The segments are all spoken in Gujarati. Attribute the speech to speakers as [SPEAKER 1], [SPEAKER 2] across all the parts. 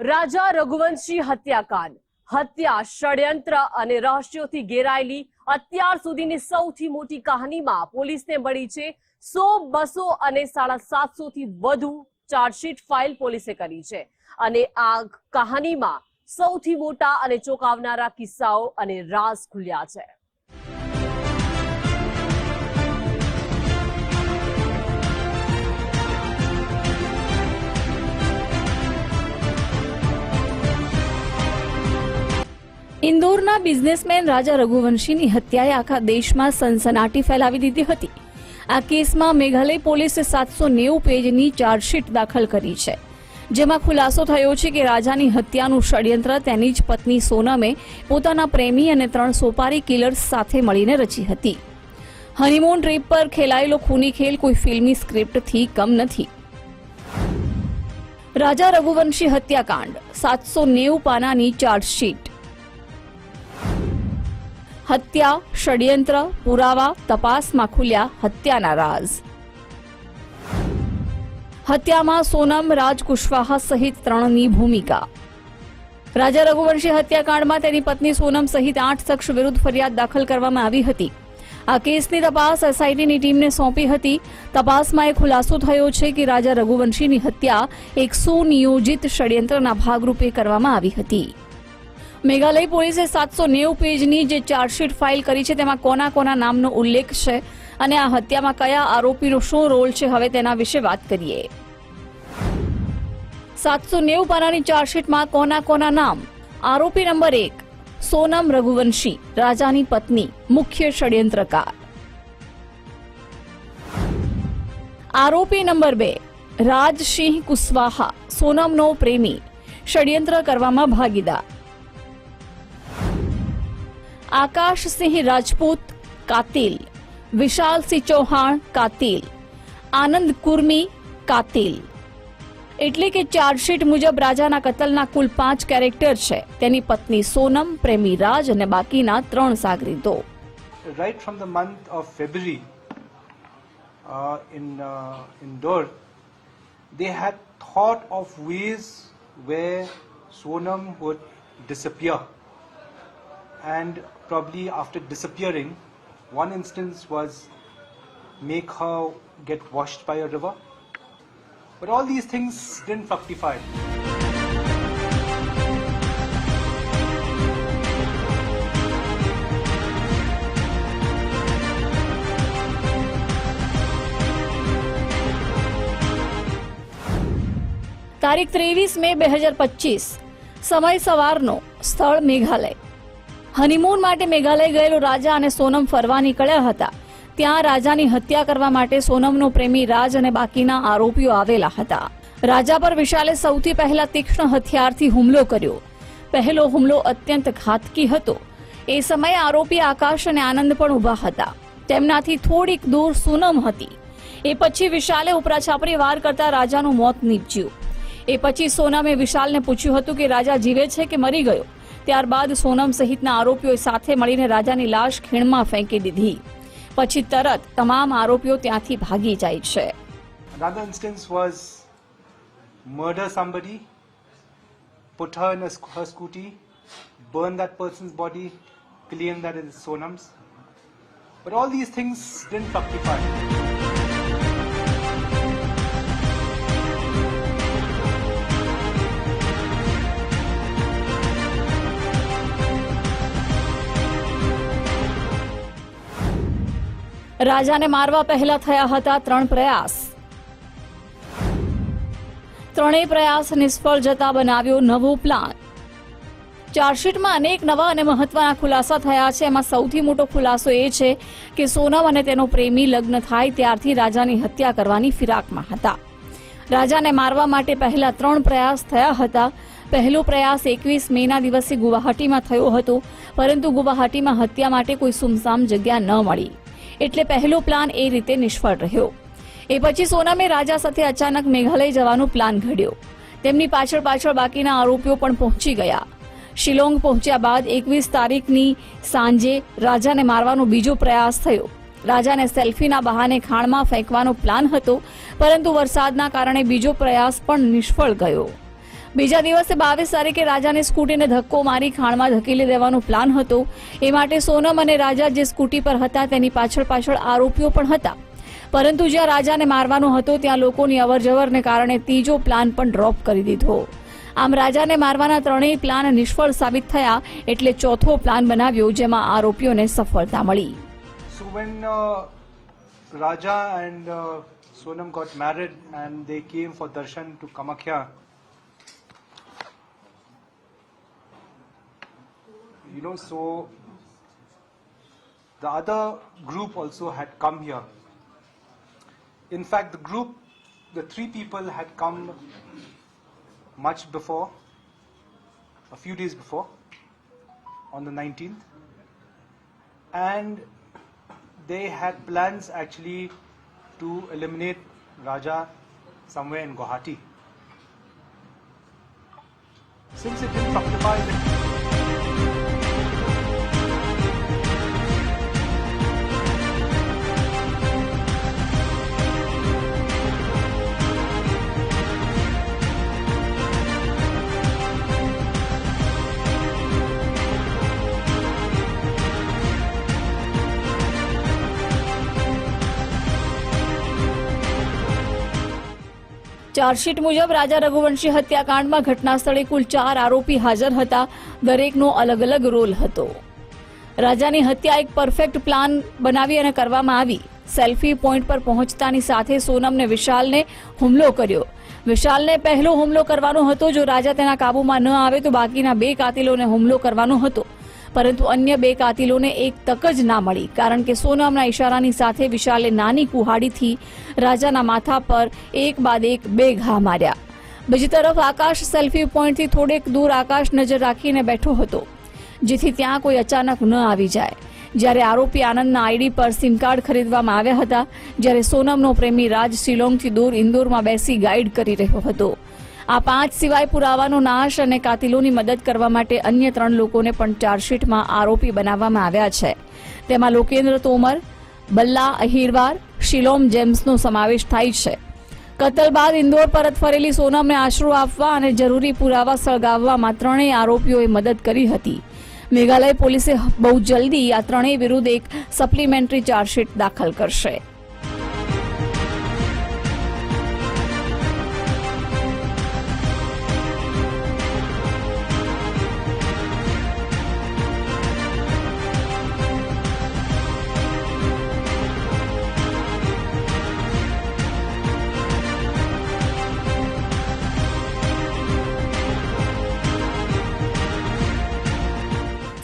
[SPEAKER 1] રાજા રઘુવંશી હત્યાકાંડ. હત્યા ષડયંત્ર અને રહસ્યોથી ઘેરાયેલી અત્યાર સુધીની સૌથી મોટી કહાનીમાં પોલીસને મળી છે સો બસો અને સાડા સાતસો થી વધુ ચાર્જશીટ ફાઇલ પોલીસે કરી છે. અને આ કહાનીમાં સૌથી મોટા અને ચોંકાવનારા કિસ્સાઓ અને રાઝ ખુલ્યા છે.
[SPEAKER 2] ઇન્દોરના બિઝનેસમેન રાજા રઘુવંશીની હત્યાએ આખા દેશમાં સનસનાટી ફેલાવી દીધી હતી. આ કેસમાં મેઘાલય પોલીસે સાતસો નેવું પેજની ચાર્જશીટ દાખલ કરી છે. જેમાં ખુલાસો થયો છે કે રાજાની હત્યાનું ષડયંત્ર તેની જ પત્ની સોનમે પોતાના પ્રેમી અને ત્રણ સોપારી કિલર્સ સાથે મળીને રચી હતી. હનીમૂન ટ્રીપ પર ખેલાયેલો ખૂની ખેલ કોઈ ફિલ્મી સ્ક્રિપ્ટથી કમ નથી. રાજા રઘુવંશી હત્યાકાંડ, સાતસો નેવું પાનાની ચાર્જશીટ. હત્યા, ષડયંત્ર, પુરાવા, તપાસમાં ખુલ્યા હત્યાના રાઝ હત્યામાં સોનમ રાજ કુશવાહા સહિત ત્રણની ભૂમિકા. રાજા રઘુવંશી હત્યાકાંડમાં તેની પત્ની સોનમ સહિત આઠ શખ્સ વિરુદ્ધ ફરિયાદ દાખલ કરવામાં આવી હતી. આ કેસની તપાસ એસઆઈટીની ટીમને સોંપી હતી. તપાસમાં એ ખુલાસો થયો છે કે રાજા રઘુવંશીની હત્યા એક સુનિયોજિત ષડયંત્રના ભાગરૂપે કરવામાં આવી હતી. મેઘાલય પોલીસે સાતસો નેવું પેજની જે ચાર્જશીટ ફાઇલ કરી છે, તેમાં કોના કોના નામનો ઉલ્લેખ છે અને આ હત્યામાં કયા આરોપીનો શું રોલ છે, હવે તેના વિશે વાત કરીએ. સાતસો નેવું પાનાની ચાર્જશીટમાં કોના કોના નામ? આરોપી નંબર એક, સોનમ રઘુવંશી, રાજાની પત્ની, મુખ્ય ષડયંત્રકાર. આરોપી નંબર બે, રાજસિંહ કુશવાહા, સોનમનો પ્રેમી, ષડયંત્ર કરવામાં ભાગીદાર. આકાશસિંહ રાજપૂત કાતિલ વિશાલસિંહ ચૌહાણ કાતિલ આનંદ કુર્મી કાતિલ. એટલે કે ચાર્જશીટ મુજબ રાજાના કતલના કુલ પાંચ કેરેક્ટર છે. તેની પત્ની સોનમ પ્રેમી રાજ અને બાકીના ત્રણ સાગરીતો.
[SPEAKER 3] Right from the month of February in Indore, they had thought of ways where Sonam would disappear. And probably after disappearing, one instance was make her get washed by a river. But all these things didn't fructify.
[SPEAKER 2] તારીખ ત્રેવીસ મે બે હજાર પચીસ સમય સવારનો સ્થળ મેઘાલય હનીમૂન માટે મેઘાલય ગયેલો રાજા અને સોનમ ફરવા નીકળ્યા હતા. ત્યાં રાજાની હત્યા કરવા માટે સોનમનો પ્રેમી રાજ અને બાકીના આરોપીઓ આવેલા હતા. રાજા પર વિશાલે સૌથી પહેલા તીક્ષ્ણ હથિયારથી હુમલો કર્યો. પહેલો હુમલો અત્યંત ઘાતકી હતો. એ સમયે આરોપી આકાશ અને આનંદ પણ ઊભા હતા. તેમનાથી થોડીક દૂર સોનમ હતી. એ પછી વિશાલે ઉપરાછાપરી વાર કરતા રાજાનું મોત નીપજ્યું. એ પછી સોનમે વિશાલને પૂછ્યું હતું કે, રાજા જીવે છે કે મરી ગયો? ત્યારબાદ સોનમ સહિતના આરોપીઓએ સાથે મળીને રાજાની લાશ ખીણમાં ફેંકી દીધી પછી તરત તમામ આરોપીઓ ત્યાંથી ભાગી જાય છે.
[SPEAKER 3] But all these things didn't fructify.
[SPEAKER 2] રાજાને મારવા પહેલા થયા હતા ત્રણ પ્રયાસ. ત્રણેય પ્રયાસ નિષ્ફળ જતા બનાવ્યો નવો પ્લાન ચાર્જશીટમાં અનેક નવા અને મહત્વના ખુલાસા થયા છે. એમાં સૌથી મોટો ખુલાસો એ છે કે સોનમ અને તેનો પ્રેમી લગ્ન થાય ત્યારથી રાજાની હત્યા કરવાની ફિરાકમાં હતા. રાજાને મારવા માટે પહેલા ત્રણ પ્રયાસ થયા હતા. પહેલો પ્રયાસ એકવીસ મેના દિવસે ગુવાહાટીમાં થયો હતો, પરંતુ ગુવાહાટીમાં હત્યા માટે કોઈ સુમસામ જગ્યા ન મળી. એટલે પહેલો પ્લાન એ રીતે નિષ્ફળ રહ્યો. એ પછી સોનમે રાજા સાથે અચાનક મેઘાલય જવાનો પ્લાન ઘડ્યો. તેમની પાછળ પાછળ બાકીના આરોપીઓ પણ પહોંચી ગયા. શિલોંગ પહોંચ્યા બાદ એકવીસ તારીખની સાંજે રાજાને મારવાનો બીજો પ્રયાસ થયો. રાજાને સેલ્ફીના બહાને ખાણમાં ફેંકવાનો પ્લાન હતો, પરંતુ વરસાદના કારણે બીજો પ્રયાસ પણ નિષ્ફળ ગયો. બીજા દિવસે બાવીસ તારીખે રાજાને સ્કૂટીને ધક્કો મારી ખાણમાં ધકેલી દેવાનો પ્લાન હતો. એ માટે સોનમ અને રાજા જે સ્કૂટી પર હતા તેની પાછળ પાછળ આરોપીઓ પણ હતા. પરંતુ જ્યાં રાજાને મારવાનો હતો ત્યાં લોકોની અવરજવરને કારણે ત્રીજો પ્લાન પણ ડ્રોપ કરી દીધો. આમ રાજાને મારવાના ત્રણેય પ્લાન નિષ્ફળ સાબિત થયા એટલે ચોથો પ્લાન બનાવ્યો જેમાં આરોપીઓને સફળતા મળી.
[SPEAKER 3] When uh, Raja and uh, Sonam got married and they came for you know, so the other group also had come here. In fact, the group, the three people had come much before, a few days before, on the 19th and they had plans actually to eliminate Raja somewhere in Guwahati. Since it didn't fructify,
[SPEAKER 2] chargesheet મુજબ રાજા રઘુવંશી હત્યાકાંડમાં ઘટના સ્થળે કુલ ચાર આરોપી હાજર હતા. દરેકનો અલગ અલગ રોલ હતો. રાજાની હત્યા એક પરફેક્ટ પ્લાન બનાવી અને કરવામાં આવી. સેલ્ફી પોઈન્ટ પર પહોંચતાની સાથે સોનમને વિશાલને હુમલો કર્યો. વિશાલને પહેલો હુમલો કરવાનો હતો. જો રાજા તેના કાબૂમાં ન આવે તો બાકીના બે કાતિલોને હુમલો કરવાનો હતો. પરંતુ અન્ય બે કાતિલોને એક તક જ ના મળી. કારણ કે સોનમના ઈશારાની સાથે વિશાલે નાની કુહાડીથી રાજાના માથા પર એક બાદ એક બે ઘા માર્યા. બીજી તરફ આકાશ સેલ્ફી પોઈન્ટથી થોડેક દૂર આકાશ નજર રાખીને બેઠો હતો, જેથી ત્યાં કોઈ અચાનક ન આવી જાય. જ્યારે આરોપી આનંદના આઈડી પર સિમ કાર્ડ ખરીદવામાં આવ્યા હતા, જ્યારે સોનમનો પ્રેમી રાજ શિલોંગથી દૂર ઇન્દોરમાં બેસી ગાઈડ કરી રહ્યો હતો. આ પાંચ સિવાય પુરાવાનો નાશ અને કાતિલોની મદદ કરવા માટે અન્ય ત્રણ લોકોને પણ ચાર્જશીટમાં આરોપી બનાવવામાં આવ્યા છે. તેમાં લોકેન્દ્ર તોમર, બલ્લા અહીરવાર, શિલોમ જેમ્સનો સમાવેશ થાય છે. કતલ બાદ ઇન્દોર પરત ફરેલી સોનમને આશરો આપવા અને જરૂરી પુરાવા સળગાવવામાં ત્રણેય આરોપીઓએ મદદ કરી હતી. મેઘાલય પોલીસે બહુ જલ્દી આ ત્રણેય વિરુદ્ધ એક સપ્લિમેન્ટરી ચાર્જશીટ દાખલ કરશે.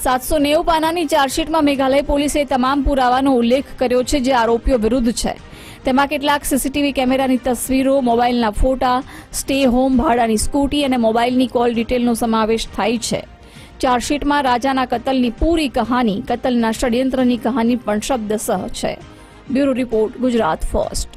[SPEAKER 2] સાતસો નેવું પાનાની ચાર્જશીટમાં મેઘાલય પોલીસે તમામ પુરાવાનો ઉલ્લેખ કર્યો છે જે આરોપીઓ વિરુદ્ધ છે. તેમાં કેટલાક સીસીટીવી કેમેરાની તસવીરો, મોબાઈલના ફોટા, સ્ટે હોમ, ભાડાની સ્કૂટી અને મોબાઈલની કોલ ડિટેલનો સમાવેશ થાય છે. ચાર્જશીટમાં રાજાના કતલની પૂરી કહાની, કતલના ષડયંત્રની કહાની પણ શબ્દસહ છે. Bureau report, Gujarat first.